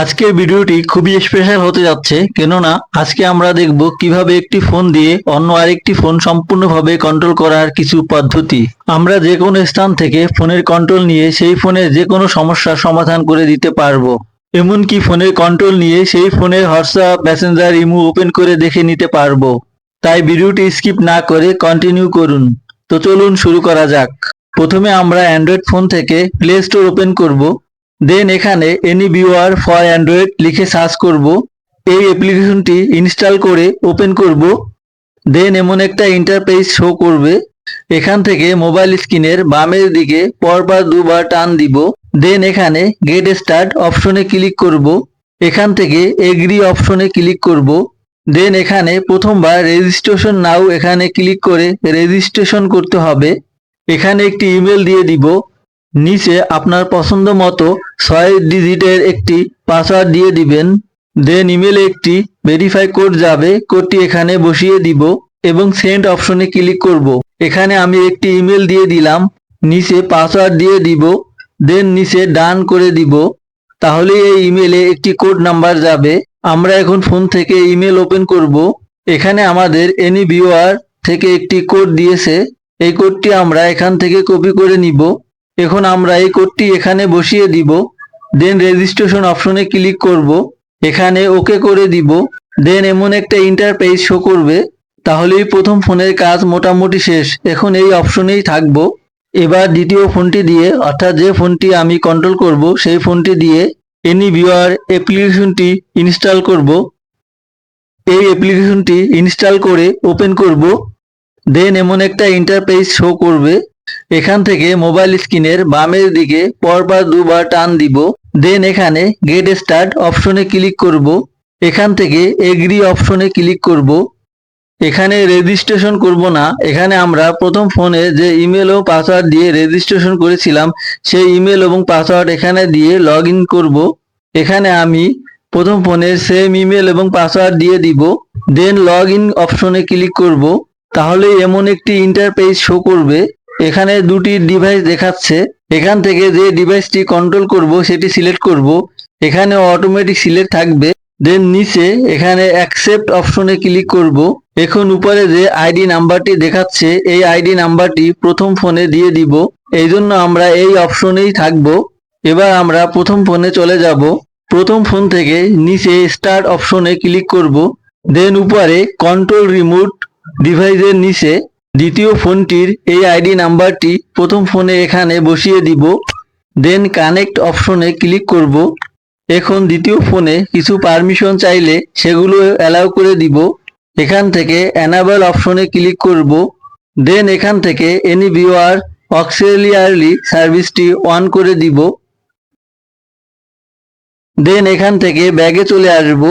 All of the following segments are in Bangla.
আজকের ভিডিওটি খুবই স্পেশাল হতে যাচ্ছে, কেননা আজকে আমরা দেখব কীভাবে একটি ফোন দিয়ে অন্য আরেকটি ফোন সম্পূর্ণভাবে কন্ট্রোল করার কিছু পদ্ধতি। আমরা যে কোনো স্থান থেকে ফোনের কন্ট্রোল নিয়ে সেই ফোনের যে কোনো সমস্যার সমাধান করে দিতে পারব। এমনকি ফোনের কন্ট্রোল নিয়ে সেই ফোনের হোয়াটসঅ্যাপ মেসেঞ্জার ইমো ওপেন করে দেখে নিতে পারব। তাই ভিডিওটি স্কিপ না করে কন্টিনিউ করুন। তো চলুন শুরু করা যাক। প্রথমে আমরা অ্যান্ড্রয়েড ফোন থেকে প্লে স্টোর ওপেন করব। দেন এখানে এনি ভিউয়ার ফর অ্যান্ড্রয়েড লিখে সার্চ করব। এই অ্যাপ্লিকেশনটি ইনস্টল করে ওপেন করব। দেন এমন একটা ইন্টারফেস শো করবে। এখান থেকে মোবাইল স্ক্রিনের বামের দিকে পরপর দুবার টান দিব। দেন এখানে গেট স্টার্ট অপশনে ক্লিক করব। এখান থেকে এগ্রি অপশনে ক্লিক করব। দেন এখানে প্রথমবার রেজিস্ট্রেশন নাও এখানে ক্লিক করে রেজিস্ট্রেশন করতে হবে। এখানে একটি ইমেল দিয়ে দিব। নিচে আপনার পছন্দ মতো ছয় ডিজিটের একটি পাসওয়ার্ড দিয়ে দিবেন। দেন ইমেলে একটি ভেরিফাই কোড যাবে। কোডটি এখানে বসিয়ে দিব এবং সেন্ড অপশনে ক্লিক করব। এখানে আমি একটি ইমেল দিয়ে দিলাম। নিচে পাসওয়ার্ড দিয়ে দিব। দেন নিচে ডান করে দিব। তাহলে এই ইমেলে একটি কোড নাম্বার যাবে। আমরা এখন ফোন থেকে ইমেল ওপেন করব। এখানে আমাদের এনি ভিউয়ার থেকে একটি কোড দিয়েছে। এই কোডটি আমরা এখান থেকে কপি করে নিব। এখন আমরা এই কোডটি এখানে বসিয়ে দিব দেন রেজিস্ট্রেশন অপশনে ক্লিক করব, এখানে ওকে করে দিব দেন এমন একটা ইন্টারপেজ শো করবে, তাহলেই প্রথম ফোনের কাজ মোটামুটি শেষ, এখন এই অপশনেই থাকব। এবার দ্বিতীয় ফোনটি দিয়ে, অর্থাৎ যে ফোনটি আমি কন্ট্রোল করব, সেই ফোনটি দিয়ে এনি ভিউয়ার অ্যাপ্লিকেশনটি ইনস্টল করব। এই অ্যাপ্লিকেশনটি ইনস্টল করে ওপেন করব দেন এমন একটা ইন্টারফেস শো করবে। এখান থেকে মোবাইল স্ক্রিনের বামের দিকে পরপর দুবার টান দিব। দেন এখানে গেট স্টার্ট অপশনে ক্লিক করব। এখান থেকে এগ্রি অপশনে ক্লিক করব। এখানে রেজিস্ট্রেশন করব না। এখানে আমরা প্রথম ফোনে যে ইমেল ও পাসওয়ার্ড দিয়ে রেজিস্ট্রেশন করেছিলাম, সেই ইমেল এবং পাসওয়ার্ড এখানে দিয়ে লগ ইন করব। এখানে আমি প্রথম ফোনে সেম ইমেল এবং পাসওয়ার্ড দিয়ে দিব। দেন লগ ইন অপশনে ক্লিক করব। তাহলে এমন একটি ইন্টারপেজ শো করবে। এখানে দুটি ডিভাইস দেখাচ্ছে। এখান থেকে যে ডিভাইসটি কন্ট্রোল করব, সেটি সিলেক্ট করব। এখানে অটোমেটিক সিলেক্ট থাকবে। দেন নিচে এখানে অ্যাকসেপ্ট অপশনে ক্লিক করব। এখন উপরে যে আইডি নাম্বারটি দেখাচ্ছে, এই আইডি নাম্বারটি প্রথম ফোনে দিয়ে দিব। এই জন্য আমরা এই অপশনেই থাকব। এবার আমরা প্রথম ফোনে চলে যাব। প্রথম ফোন থেকে নিচে স্টার্ট অপশনে ক্লিক করব। দেন উপরে কন্ট্রোল রিমোট ডিভাইসের নিচে দ্বিতীয় ফোনটির এই আইডি নাম্বারটি প্রথম ফোনে এখানে বসিয়ে দিব দেন কানেক্ট অপশনে ক্লিক করব। এখন দ্বিতীয় ফোনে কিছু পারমিশন চাইলে সেগুলো অ্যালাউ করে দিব। এখান থেকে অ্যানাবেল অপশনে ক্লিক করব। দেন এখান থেকে এনি ভিউয়ার অক্সিলিয়ারলি সার্ভিসটি অন করে দিব। দেন এখান থেকে ব্যাগে চলে আসব।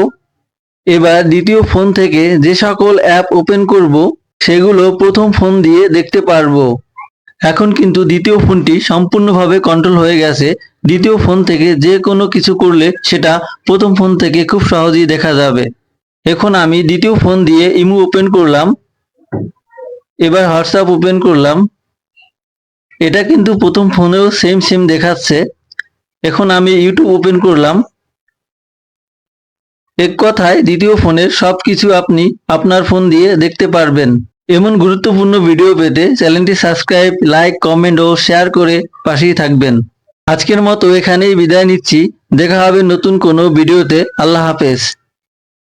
এবার দ্বিতীয় ফোন থেকে যে সকল অ্যাপ ওপেন করব সেগুলো প্রথম ফোন দিয়ে দেখতে পারব। এখন কিন্তু দ্বিতীয় ফোনটি সম্পূর্ণভাবে কন্ট্রোল হয়ে গেছে। দ্বিতীয় ফোন থেকে যে কোনো কিছু করলে সেটা প্রথম ফোন থেকে খুব সহজেই দেখা যাবে। এখন আমি দ্বিতীয় ফোন দিয়ে ইমু ওপেন করলাম। এবার হোয়াটসঅ্যাপ ওপেন করলাম। এটা কিন্তু প্রথম ফোনেও সেম সেম দেখাচ্ছে। এখন আমি ইউটিউব ওপেন করলাম। এক কথায় দ্বিতীয় ফোনের সবকিছু আপনি আপনার ফোন দিয়ে দেখতে পারবেন। এমন গুরুত্বপূর্ণ ভিডিও পেতে চ্যানেলটি সাবস্ক্রাইব, লাইক, কমেন্ট ও শেয়ার করে পাশেই থাকবেন। আজকের মতো এখানেই বিদায় নিচ্ছি। দেখা হবে নতুন কোনো ভিডিওতে। আল্লাহ হাফেজ।